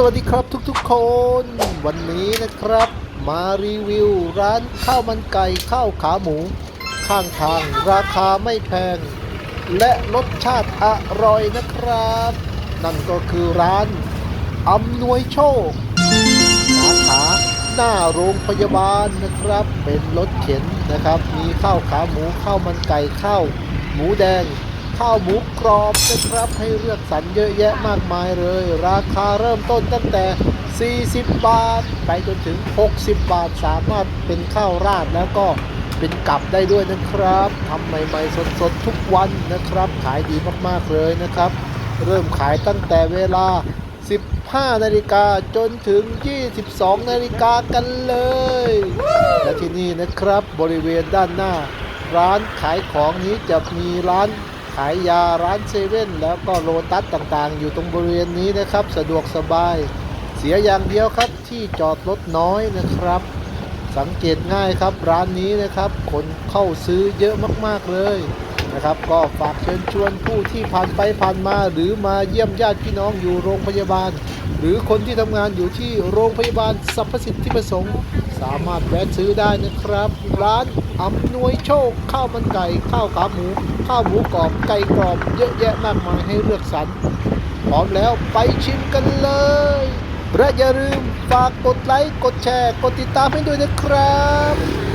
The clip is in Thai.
สวัสดีครับทุกๆคน วันนี้นะครับมารีวิวร้านข้าวมันไก่ข้าวขาหมู ข้างทางราคาไม่แพง และรสชาติอร่อยนะครับ นั่นก็คือร้านอำนวยโชคสาขาหน้าโรงพยาบาลนะครับ เป็นรถเข็นนะครับ มีข้าวขาหมูข้าวมันไก่ข้าวหมูแดง ข้าวหมูกรอบนะครับให้เลือกสรรเยอะแยะมากมายเลย ราคาเริ่มต้นตั้งแต่ 40 บาท ไปจนถึง 60 บาทสามารถเป็นข้าวราดแล้วก็เป็นกับได้ด้วยนะครับทำใหม่ๆสดๆทุกวันนะครับ ขายดีมากๆเลยนะครับ เริ่มขายตั้งแต่เวลา 15 นาฬิกาจนถึง 22 นาฬิกากันเลย และที่นี่นะครับบริเวณด้านหน้า ร้านขายของนี้จะมีร้านายยาร้านเซเว่นแล้วก็โลตัสต่างๆ อยู่ตรงบริเวณนี้นะครับ สะดวกสบาย เสียอย่างเดียวครับที่จอดรถน้อยนะครับ สังเกตง่ายครับร้านนี้นะครับ คนเข้าซื้อเยอะมากๆเลย นะครับ ก็ฝากเชิญชวนผู้ที่ผ่านไปผ่านมา หรือมาเยี่ยมญาติพี่น้องอยู่โรงพยาบาล หรือคนที่ทำงานอยู่ที่โรงพยาบาลสรรพสิทธิประสงค์ สามารถแวะซื้อได้นะครับ ร้านอำนวยโชค ข้าวมันไก่ ข้าวขาหมู ข้าวหมูกรอบไก่กรอบเยอะแยะมากมายให้เลือกสรรพร้อมแล้วไปชิมกันเลยและอย่าลืมฝากกดไลค์ กดแชร์ กดติดตามให้ด้วยนะครับ